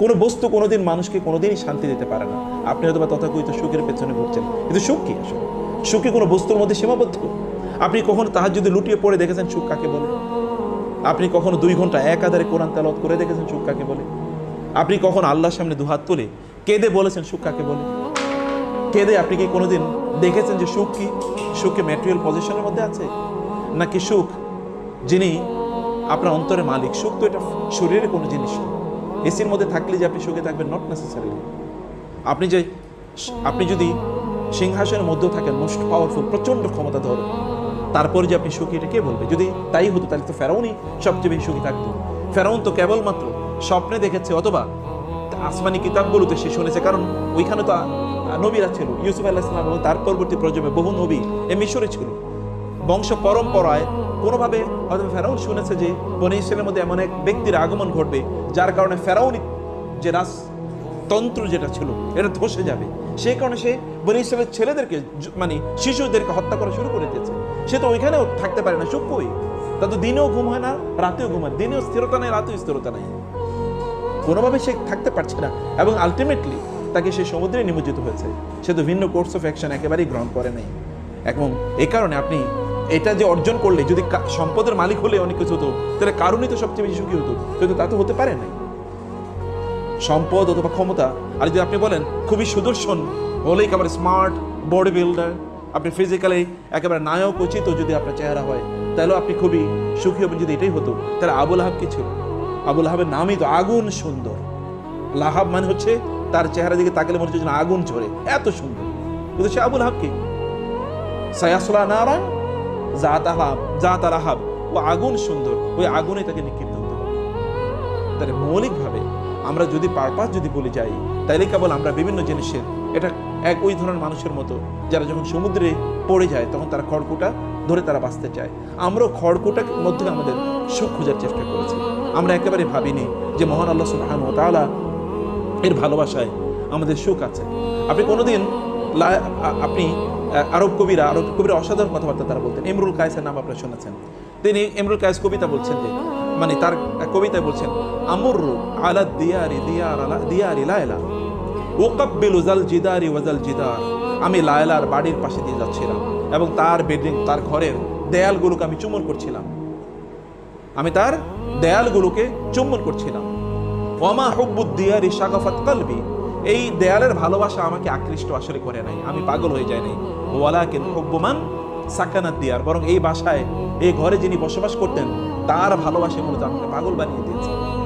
কোনো বস্তু কোনোদিন মানুষকে কোনোদিনই শান্তি দিতে পারে না। আপনি হয়তো বা তথাকথিত সুখের পেছনে ঘুরছেন। কিন্তু সুখ কি আসলে? সুখ কি কোনো বস্তুর মধ্যে সীমাবদ্ধ? আপনি কখনো তাহার যদি লুটিয়ে পড়ে দেখেছেন সুখ কাকে বলে? আপনি কখনো দুই ঘণ্টা এক আধারে কোরআন তালত করে দেখেছেন সুখ কাকে বলে? আপনি কখন আল্লাহর সামনে দুহাত তুলে কেঁদে বলেছেন সুখ কাকে বলে? কেঁদে আপনি কি কোনোদিন দেখেছেন যে সুখ কি? সুখে ম্যাটেরিয়াল পজিশনের মধ্যে আছে? নাকি সুখ যিনি আপনার অন্তরে মালিক? সুখ তো এটা শরীরের কোনো জিনিস না। এসির মধ্যে থাকলে যে আপনি সুখে থাকবেন নট নেসেসারি আপনি যে আপনি যদি সিংহাসনের মধ্যেও থাকেন মোস্ট পাওয়ারফুল প্রচণ্ড ক্ষমতা ধর তারপরে যে আপনি সুখী, এটা কে বলবে? যদি তাই হতো, তাহলে তো ফেরাউনই সবচেয়ে বেশি সুখী থাকতো। ফেরাউন তো কেবলমাত্র স্বপ্নে দেখেছে, অথবা আসমানি কিতাবগুলোতে সে শুনেছে, কারণ ওইখানে তো নবীরা ছিল। ইউসুফ আল্লাহ ইসলাম এবং তার পরবর্তী প্রজন্মে বহু নবী এ মিশরে ছিল। বংশ পরম্পরায় কোনোভাবে হয়তো ফেরাউন শুনেছে যে বনে ইসরায়েলের মধ্যে এমন এক ব্যক্তির আগমন ঘটবে, যার কারণে ফেরাউন যে রাজতন্ত্র যেটা ছিল, এটা ধসে যাবে। সেই কারণে সে বনে ইসরায়েলের ছেলেদেরকে মানে শিশুদেরকে হত্যা করা শুরু করে দিয়েছে। সে তো ওইখানেও থাকতে পারে না সুখ কই? তা তো দিনেও ঘুম হয় না, রাতেও ঘুম হয় দিনেও স্থিরতা নেই, রাতেও স্থিরতা নেই। কোনোভাবে সে থাকতে পারছে না, এবং আলটিমেটলি তাকে সে সমুদ্রে নিমজ্জিত হয়েছে। সে তো ভিন্ন কোর্স অফ অ্যাকশন একেবারেই গ্রহণ করে নাই। এবং এই কারণে আপনি এটা যে অর্জন করলে, যদি সম্পদের মালিক হলে অনেক কিছু হতো, তাহলে কারণই তো সবচেয়ে বেশি সুখী হতো। কিন্তু তা তো হতে পারে নাই। সম্পদ অথবা ক্ষমতা, আর যদি আপনি বলেন, খুবই সুদর্শন, হলেই একেবারে স্মার্ট বডি বিল্ডার আপনি ফিজিক্যালি একেবারে নায়ক উচিত যদি আপনার চেহারা হয় তাহলে আপনি খুবই সুখী হবেন যদি এটাই হতো। তাহলে আবুল আহাব কি ছিল? আবুল আহাবের নামই তো আগুন সুন্দর। লাহাব মানে হচ্ছে তার চেহারা দিকে তাকালে মনে হচ্ছে আগুন ঝরে। এত সুন্দর। কিন্তু সে আবুল আহাব কি? সায়াসলা নারা জাত আল ও আগুন সুন্দর, ওই আগুনে তাকে নিক্ষিপ্ত হতে হবে। তাহলে মৌলিকভাবে আমরা যদি পারপাস যদি বলে যাই, তাইলে কেবল আমরা বিভিন্ন জিনিসের, এটা এক ওই ধরনের মানুষের মতো, যারা যখন সমুদ্রে পড়ে যায়, তখন তারা খড়কুটা ধরে তারা বাঁচতে চায়। আমরাও খড়কুটার মধ্যে আমাদের সুখ খোঁজার চেষ্টা করেছি। আমরা একেবারে ভাবিনি যে মহান আল্লাহ সুবহানাহু ওয়া তাআলা এর ভালোবাসায় আমাদের সুখ আছে। আপনি কোনোদিন আপনি আরব কবিরা আরব কবিরা অসাধারণ কথাবার্তা তারা বলতেন। এমরুল কায়েসের নাম আপনারা শুনেছেন। তিনি এমরুল কায়েস কবিতা বলছেন যে মানে তার কবিতায় বলছেন, আমরু আলা দিয়ারি দিয়ার আলা, দিয়ারি লায়লা ওকাব্বিলু জাল জিদারি ওয়াজাল জিদার, আমি লায়লার বাড়ির পাশে দিয়ে যাচ্ছিলাম এবং তার বিল্ডিং তার ঘরের দেয়ালগুলোকে আমি চুম্বন করছিলাম। আমি তার দেয়ালগুলোকে চুম্বন করছিলাম। ওমা হুব্বুদ্দিয়ারি শাগাফাত কলবি এই দেয়ালের ভালোবাসা আমাকে আকৃষ্ট আসলে করে নাই। আমি পাগল হয়ে যাই নাই। ওয়ালাকিন হুব্বুমান সাকানাত দিয়ার। বরং এই বাসায়, এই ঘরে যিনি বসবাস করতেন, তার ভালোবাসা মূলত আমাকে পাগল বানিয়ে দিয়েছে।